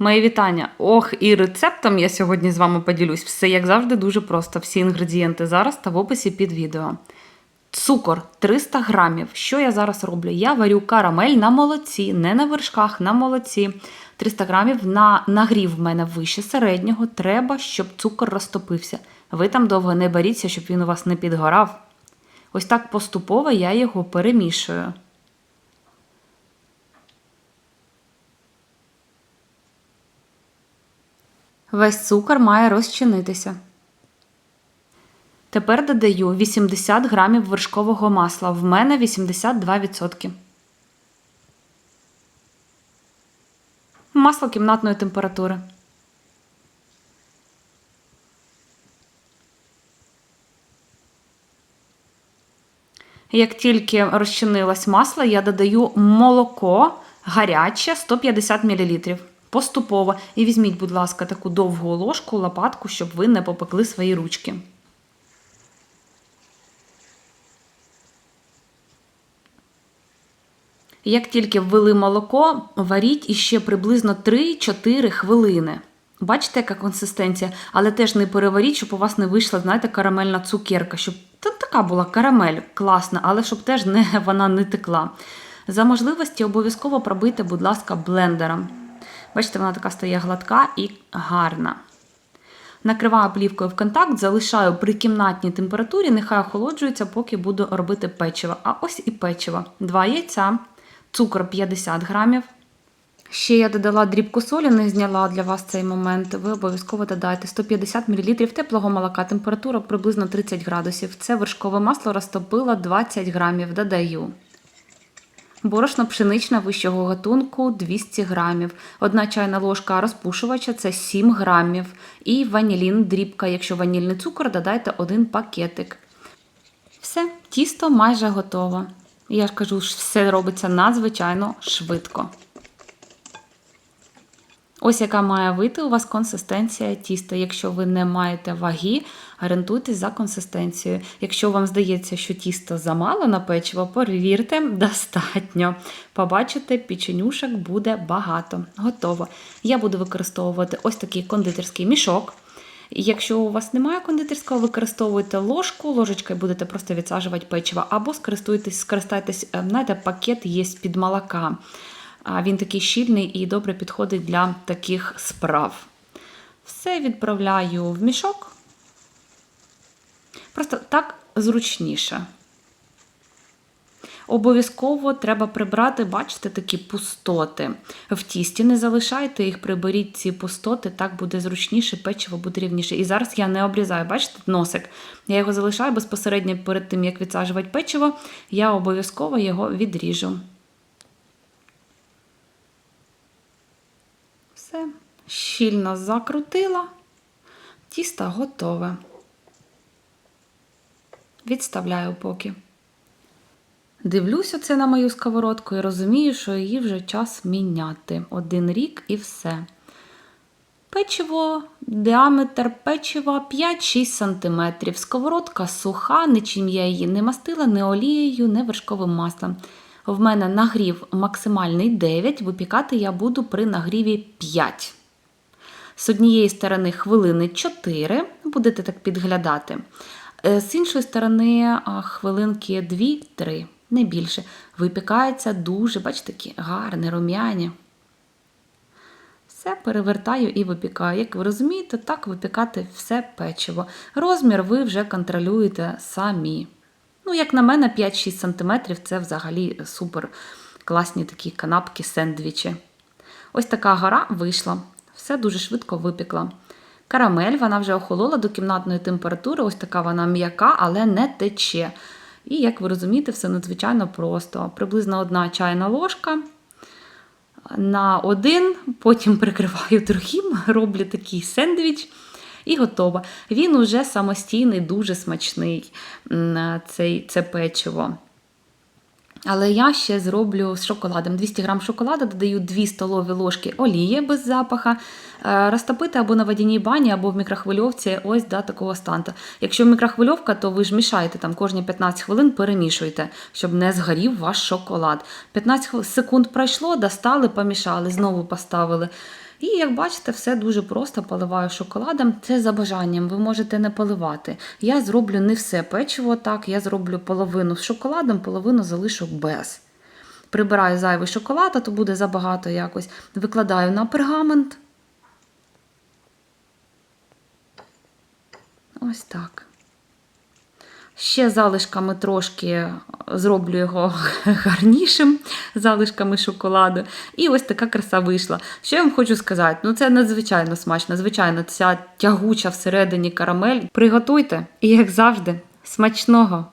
Мої вітання. Ох, і рецептом я сьогодні з вами поділюсь. Все, як завжди, дуже просто. Всі інгредієнти зараз та в описі під відео. Цукор 300 грамів. Що я зараз роблю? Я варю карамель на молоці, не на вершках, на молоці. 300 грамів на нагрів в мене вище середнього. Треба, щоб цукор розтопився. Ви там довго не боріться, щоб він у вас не підгорав. Ось так поступово я його перемішую. Весь цукор має розчинитися. Тепер додаю 80 грамів вершкового масла. В мене 82%. Масло кімнатної температури. Як тільки розчинилось масло, я додаю молоко гаряче 150 мл. Поступово. І візьміть, будь ласка, таку довгу ложку, лопатку, щоб ви не попекли свої ручки. Як тільки ввели молоко, варіть іще приблизно 3-4 хвилини. Бачите, яка консистенція, але теж не переваріть, щоб у вас не вийшла, знаєте, карамельна цукерка, щоб та така була карамель класна, але щоб теж не, вона не текла. За можливості обов'язково пробийте, будь ласка, блендером. Бачите, вона така стає гладка і гарна. Накриваю плівкою в контакт, залишаю при кімнатній температурі, нехай охолоджується, поки буду робити печиво. А ось і печиво. Два яйця, цукор 50 грамів. Ще я додала дрібку солі, не зняла для вас цей момент. Ви обов'язково додайте 150 мл теплого молока, температура приблизно 30 градусів. Це вершкове масло розтопила 20 грамів. Додаю. Борошно пшеничне вищого гатунку 200 грамів. Одна чайна ложка розпушувача це 7 грамів. І ванілін, дрібка, якщо ванільний цукор, додайте один пакетик. Все, тісто майже готово. Я ж кажу, все робиться надзвичайно швидко. Ось яка має вийти у вас консистенція тіста. Якщо ви не маєте ваги, орієнтуйтесь за консистенцією. Якщо вам здається, що тісто замало на печиво, перевірте, достатньо. Побачите, печенюшок буде багато. Готово. Я буду використовувати ось такий кондитерський мішок. Якщо у вас немає кондитерського, використовуйте ложку, ложечкою будете просто відсаджувати печиво, або скористайтесь, знаєте, пакет є з-під молока. Він такий щільний і добре підходить для таких справ. Все відправляю в мішок. Просто так зручніше. Обов'язково треба прибрати, бачите, такі пустоти. В тісті не залишайте їх, приберіть ці пустоти, так буде зручніше, печиво буде рівніше. І зараз я не обрізаю, бачите, носик. Я його залишаю безпосередньо перед тим, як відсаджувати печиво, я обов'язково його відріжу. Все, щільно закрутила, тісто готове. Відставляю поки. Дивлюся це на мою сковородку і розумію, що її вже час міняти. Один рік і все. Печиво, діаметр печива 5-6 см. Сковородка суха, нічим я її не мастила, не олією, не вершковим маслом. В мене нагрів максимальний 9, випікати я буду при нагріві 5. З однієї сторони хвилини 4, будете так підглядати. З іншої сторони, хвилинки 2-3, не більше. Випікається дуже, бачите, такі гарні, рум'яні. Все перевертаю і випікаю. Як ви розумієте, так випікати все печиво. Розмір ви вже контролюєте самі. Ну, як на мене, 5-6 см це взагалі супер класні такі канапки, сендвічі. Ось така гора вийшла. Все дуже швидко випікла. Карамель, вона вже охолола до кімнатної температури, ось така вона м'яка, але не тече. І, як ви розумієте, все надзвичайно просто. Приблизно одна чайна ложка. На один, потім прикриваю другим, роблю такий сендвіч. І готово. Він уже самостійний, дуже смачний, цей, це печиво. Але я ще зроблю з шоколадом. 200 г шоколаду, додаю 2 столові ложки олії без запаха, розтопити або на водяній бані, або в мікрохвильовці ось до такого станту. Якщо мікрохвильовка, то ви ж мішаєте там кожні 15 хвилин перемішуйте, щоб не згорів ваш шоколад. 15 секунд пройшло, достали, помішали, знову поставили. І як бачите, все дуже просто поливаю шоколадом. Це за бажанням, ви можете не поливати. Я зроблю не все печиво так, я зроблю половину з шоколадом, половину залишу без. Прибираю зайвий шоколад, а то буде забагато якось. Викладаю на пергамент. Ось так. Ще залишками трошки зроблю його гарнішим, залишками шоколаду. І ось така краса вийшла. Що я вам хочу сказати? Ну, це надзвичайно смачно. Звичайно, ця тягуча всередині карамель. Приготуйте і, як завжди, смачного!